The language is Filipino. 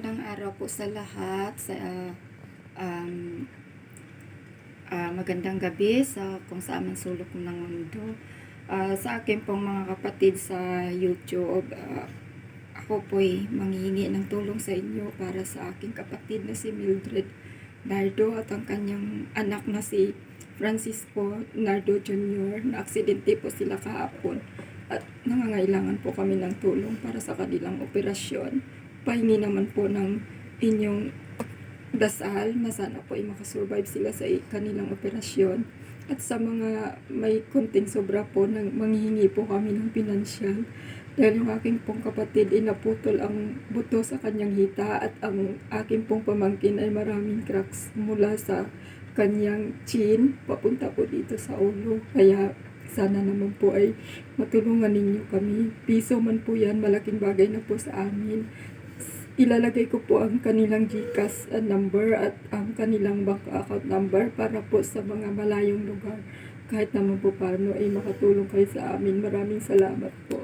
Magandang araw po sa lahat. Sa, ah, um, ah, magandang gabi sa kung saan man sulok ng mundo. Ah, sa akin pong mga kapatid sa YouTube, ah, ako po'y manghihingi ng tulong sa inyo para sa aking kapatid na si Mildred Nardo at ang kanyang anak na si Francisco Nardo Jr. na aksidente po sila kahapon at nangangailangan po kami ng tulong para sa kanilang operasyon. Pahingi naman po ng inyong dasal na sana po ay makasurvive sila sa kanilang operasyon. At sa mga may konting sobra po, nang manghihingi po kami ng pinansyal. Dahil yung aking pong kapatid, inaputol ang buto sa kanyang hita at ang aking pong pamangkin ay maraming cracks mula sa kanyang chin papunta po dito sa ulo. Kaya sana naman po ay matulungan ninyo kami. Piso man po yan, malaking bagay na po sa amin. Ilalagay ko po ang kanilang GCash number at ang kanilang bank account number para po sa mga malayong lugar. Kahit naman po paano ay makatulong kayo sa amin. Maraming salamat po.